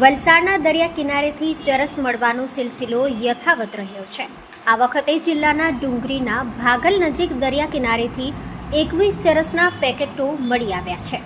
વલસાડના દરિયા કિનારેથી ચરસ મળવાનો સિલસિલો યથાવત રહ્યો છે. આ વખતે જિલ્લાના ડુંગરીના ભાગલ નજીક દરિયા કિનારેથી એકવીસ ચરસના પેકેટો મળી આવ્યા છે.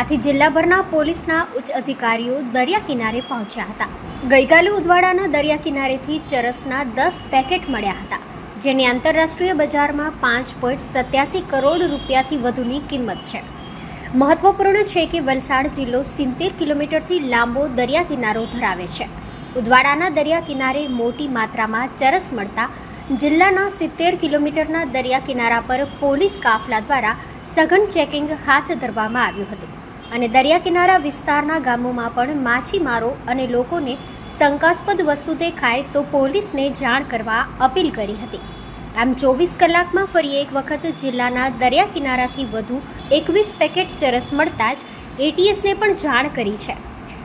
આથી જિલ્લાભરના પોલીસના ઉચ્ચ અધિકારીઓ દરિયા કિનારે પહોંચ્યા હતા. ગઈકાલે ઉદવાડાના દરિયા કિનારેથી ચરસના દસ પેકેટ મળ્યા હતા, જેની આંતરરાષ્ટ્રીય બજારમાં પાંચ પોઈન્ટ સત્યાસી કરોડ રૂપિયાથી વધુની કિંમત છે. મહત્વપૂર્ણ છે કે વલસાડ જિલ્લો સિત્તેર કિલોમીટરથી લાંબો દરિયા કિનારો ધરાવે છે. ઉદવાડાના દરિયા કિનારે મોટી માત્રામાં ચરસ મળતા જિલ્લાના સિત્તેર કિલોમીટરના દરિયા કિનારા પર પોલીસ કાફલા દ્વારા સઘન ચેકિંગ હાથ ધરવામાં આવ્યું હતું. અને દરિયા કિનારા વિસ્તારના ગામોમાં પણ માછીમારો અને લોકોને શંકાસ્પદ વસ્તુ દેખાય તો પોલીસને જાણ કરવા અપીલ કરી હતી. આમ ચોવીસ કલાકમાં ફરી એક વખત જિલ્લાના દરિયા કિનારાથી વધુ એકવીસ પેકેટ ચરસ મળતા જ એટીએસને પણ જાણ કરી છે.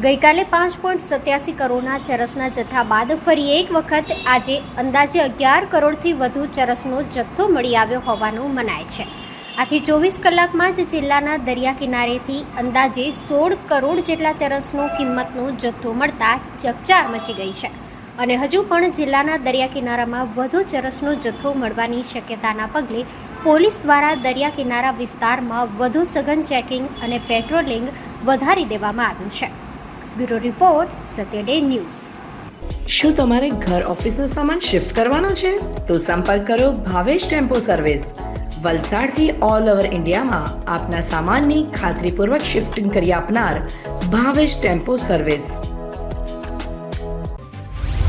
ગઈકાલે પાંચ પોઈન્ટ સત્યાસી કરોડના ચરસના જથ્થા બાદ ફરી એક વખત આજે અંદાજે અગિયાર કરોડથી વધુ ચરસનો જથ્થો મળી આવ્યો હોવાનું મનાય છે. આથી ચોવીસ કલાકમાં જ જિલ્લાના દરિયા કિનારેથી અંદાજે સોળ કરોડ જેટલા ચરસનો કિંમતનો જથ્થો મળતા ચકચાર મચી ગઈ છે. અને હજુ પણ જિલ્લાના દરિયા કિનારામાં વધુ ચરસનો જથ્થો મળવાની શક્યતાના પગલે પોલીસ દ્વારા દરિયા કિનારા વિસ્તારમાં વધુ સઘન ચેકિંગ અને પેટ્રોલિંગ વધારી દેવામાં આવ્યું છે. Bureau report, Satya day news. શું તમારે ઘર ઓફિસનો સામાન શિફ્ટ કરવાનો છે? તો સંપર્ક કરો ભાવેશ ટેમ્પો સર્વિસ. વલસાડથી ઓલ ઓવર ઇન્ડિયામાં આપના સામાનની ખાતરીપૂર્વક શિફ્ટિંગ કરી આપનાર ભાવેશ ટેમ્પો સર્વિસ.